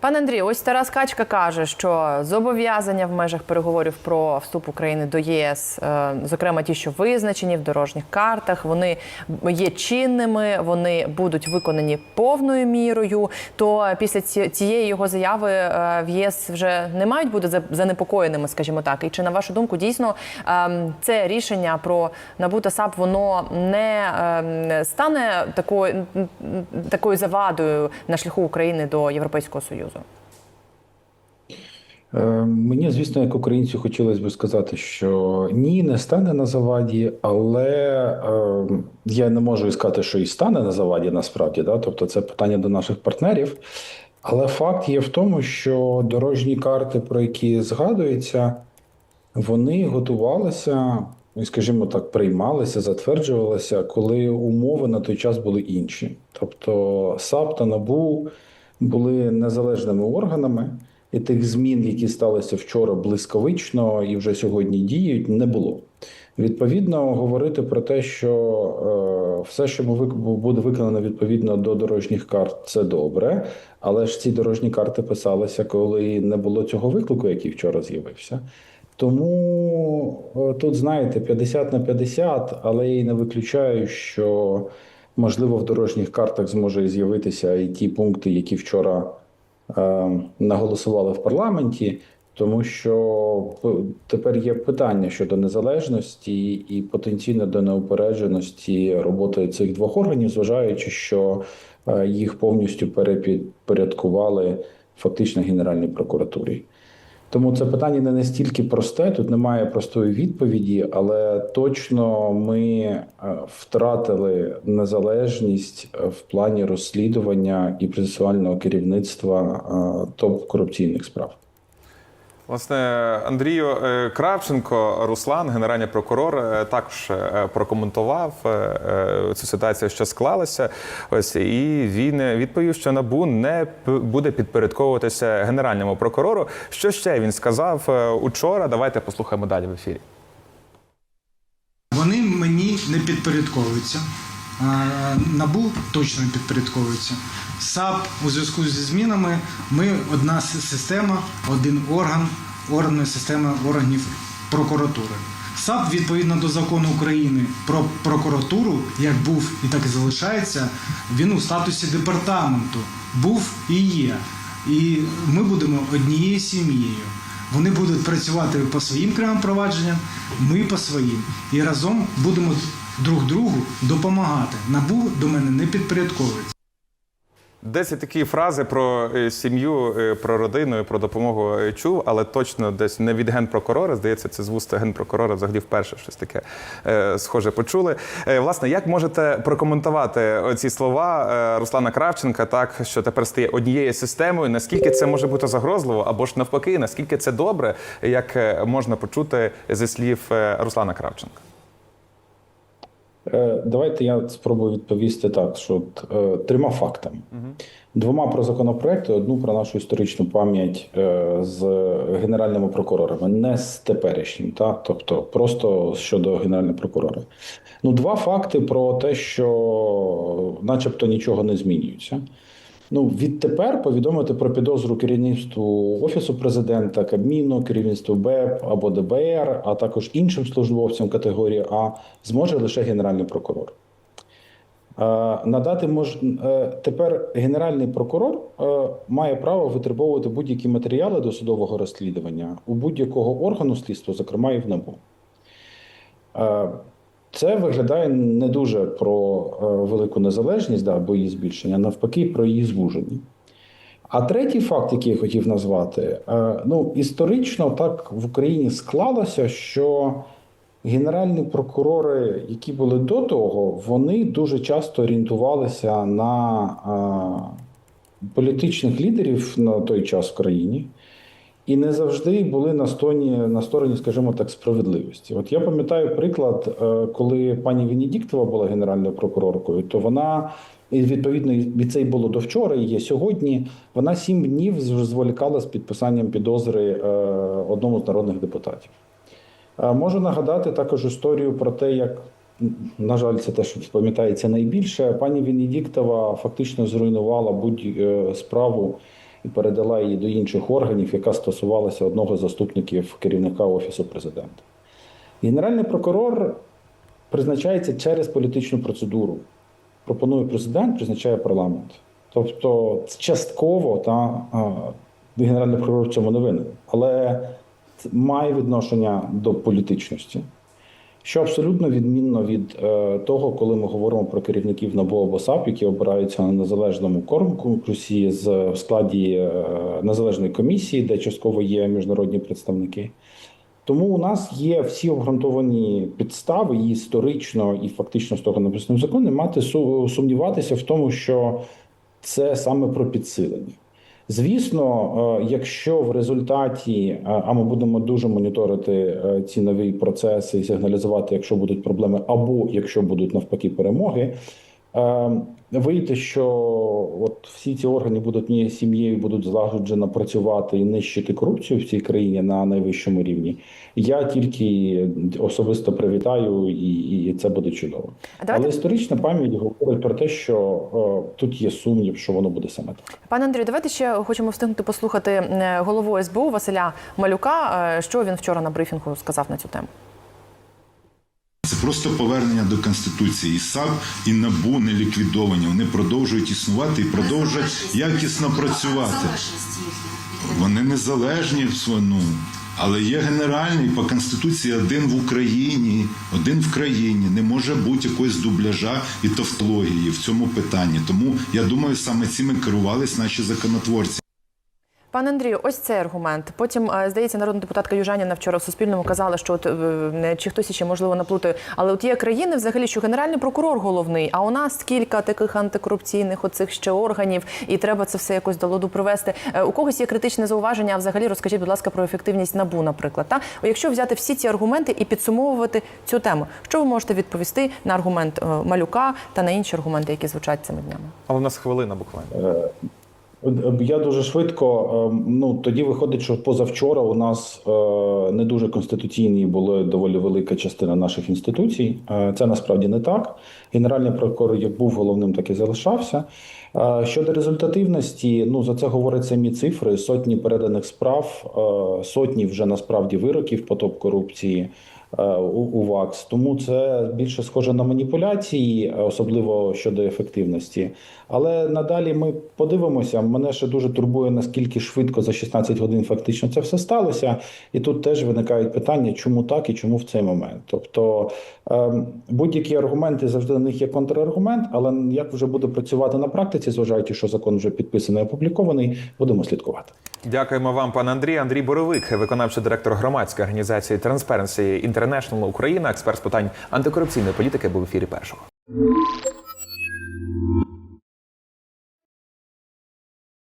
Пане Андрію, ось Тарас Качка каже, що зобов'язання в межах переговорів про вступ України до ЄС, е, зокрема ті, що визначені в дорожніх картах, вони є чинними, вони будуть виконані повною мірою. То після цієї його заяви е, в ЄС вже не мають бути занепокоєними, скажімо так. І чи на вашу думку дійсно ем, це рішення про НАБУ та САП воно не ем, стане такою, такою завадою на шляху України до Європейського Союзу? Е, Мені, звісно, як українцю хотілося б сказати, що ні, не стане на заваді, але е, я не можу і сказати, що і стане на заваді насправді. Да? Тобто це питання до наших партнерів. Але факт є в тому, що дорожні карти, про які згадується, вони готувалися, і, скажімо так, приймалися, затверджувалися, коли умови на той час були інші. Тобто САП та НАБУ були незалежними органами, і тих змін, які сталися вчора блискавично і вже сьогодні діють, не було. Відповідно, говорити про те, що е, все, що буде виконано відповідно до дорожніх карт, це добре. Але ж ці дорожні карти писалися, коли не було цього виклику, який вчора з'явився. Тому е, тут, знаєте, 50 на 50, але я й не виключаю, що можливо в дорожніх картах зможе з'явитися і ті пункти, які вчора е, наголосували в парламенті, тому що тепер є питання щодо незалежності і потенційно до неупередженості роботи цих двох органів, зважаючи, що е, їх повністю перепідпорядкували фактично Генеральній прокуратурі. Тому це питання не настільки просте, тут немає простої відповіді, але точно ми е, втратили незалежність е, в плані розслідування і процесуального керівництва е, топ-корупційних справ. Власне, Андрію е, Кравченко, Руслан, генеральний прокурор, е, також е, прокоментував цю ситуацію, що склалася. Ось і він відповів, що набу не буде підпорядковуватися генеральному прокурору. Що ще він сказав учора? Давайте послухаємо далі в ефірі. Вони мені не підпорядковуються. Набу точно підпорядковується. САП у зв'язку зі змінами. Ми одна система, один орган, органна система органів прокуратури. САП відповідно до закону України про прокуратуру, як був і так і залишається, він у статусі департаменту був і є. І ми будемо однією сім'єю. Вони будуть працювати по своїм кривим провадженням, ми по своїм. І разом будемо друг другу допомагати. Набу до мене не підпорядковується. Десь такі фрази про е, сім'ю, е, про родину, і про допомогу е, чув, але точно десь не від генпрокурора. Здається, це з вуст генпрокурора взагалі вперше щось таке схоже почули. Власне, як можете прокоментувати ці слова Руслана Кравченка, так що тепер стає однією системою? Наскільки це може бути загрозливо, або ж навпаки, наскільки це добре, як можна почути зі слів Руслана Кравченка? Е, Давайте я спробую відповісти так, що от, е, трьома фактами. Двома про законопроекти, одну про нашу історичну пам'ять е, з генеральними прокурорами, не з теперішнім, та? тобто просто щодо генерального прокурора. Ну, два факти про те, що начебто нічого не змінюється. Ну, відтепер повідомити про підозру керівництву Офісу президента, Кабміну, керівництву БЕП або ДБР, а також іншим службовцям категорії А зможе лише Генеральний прокурор. Е, Надати мож... е, тепер Генеральний прокурор е, має право витребовувати будь-які матеріали до судового розслідування у будь-якого органу слідства, зокрема і в НАБУ. Це виглядає не дуже про е, велику незалежність да, або її збільшення, а навпаки, про її звуження. А третій факт, який я хотів назвати, е, ну історично так в Україні склалося, що генеральні прокурори, які були до того, вони дуже часто орієнтувалися на е, політичних лідерів на той час в країні. І не завжди були на стороні, на стороні, скажімо так, справедливості. От я пам'ятаю приклад, е, коли пані Венедіктова була генеральною прокуроркою, то вона і відповідно і це й було до вчора, і є сьогодні. Вона сім днів зволікала з підписанням підозри е, одному з народних депутатів. Е, Можу нагадати також історію про те, як на жаль, це те, що пам'ятається найбільше. Пані Венедіктова фактично зруйнувала будь е, справу і передала її до інших органів, яка стосувалася одного з заступників керівника офісу президента. Генеральний прокурор призначається через політичну процедуру. Пропонує президент, призначає парламент. Тобто частково та генеральний прокурор в цьому не винен, але має відношення до політичності. Що абсолютно відмінно від е, того, коли ми говоримо про керівників НАБУ або САП, які обираються на незалежному конкурсі з в складі е, незалежної комісії, де частково є міжнародні представники. Тому у нас є всі обґрунтовані підстави і історично, і фактично з того написаного закону мати су- сумніватися в тому, що це саме про підсилення. Звісно, е, якщо в результаті, е, а ми будемо дуже моніторити е, ці нові процеси і сигналізувати, якщо будуть проблеми, або якщо будуть навпаки перемоги, вийти, що от всі ці органи будуть однією сім'єю, будуть злагоджено працювати і нищити корупцію в цій країні на найвищому рівні. Я тільки особисто привітаю, і, і це буде чудово. Давайте- Але історична пам'ять говорить про те, що е, тут є сумнів, що воно буде саме так. Пане Андрію, давайте ще хочемо встигнути послухати е, голову СБУ Василя Малюка. е, Що він вчора на брифінгу сказав на цю тему? Це просто повернення до конституції. І САП і НАБУ не ліквідовані. Вони продовжують існувати і продовжують якісно працювати. Вони незалежні в своєму. Але є генеральний по конституції один в Україні, один в країні. Не може бути якогось дубляжа і тавтології в цьому питанні. Тому я думаю, саме цим і керувались наші законотворці. Пане Андрію, ось цей аргумент. Потім, е, здається, народна депутатка Южаніна вчора в Суспільному казала, що от, е, не- чи хтось ще можливо наплутає, але от є країни взагалі, що генеральний прокурор головний, а у нас кілька таких антикорупційних оцих ще органів, і треба це все якось до ладу привести. Е, У когось є критичне зауваження, а взагалі розкажіть, будь ласка, про ефективність набу, наприклад. Та якщо взяти всі ці аргументи і підсумовувати цю тему, що ви можете відповісти на аргумент малюка та на інші аргументи, які звучать цими днями? Але у нас хвилина буквально. Я дуже швидко. е, Ну тоді виходить, що позавчора у нас е, не дуже конституційні були доволі велика частина наших інституцій. Е, Це насправді не так. Генеральний прокурор як був головним, так і залишався. Е, Щодо результативності, ну за це говорять самі цифри: сотні переданих справ, е, сотні вже насправді вироків по топ корупції. Е, У, ВАКС, тому це більше схоже на маніпуляції, особливо щодо ефективності. Але надалі ми подивимося. Мене ще дуже турбує, наскільки швидко за 16 годин фактично це все сталося. І тут теж виникають питання, чому так і чому в цей момент. Тобто ем, будь-які аргументи завжди на них є контраргумент, але як вже буде працювати на практиці, зважаючи, що закон вже підписаний опублікований, будемо слідкувати. Дякуємо вам, пан Андрій. Андрій Боровик, виконавчий директор громадської організації Transparency International Україна, експерт з питань антикорупційної політики, був в ефірі першого.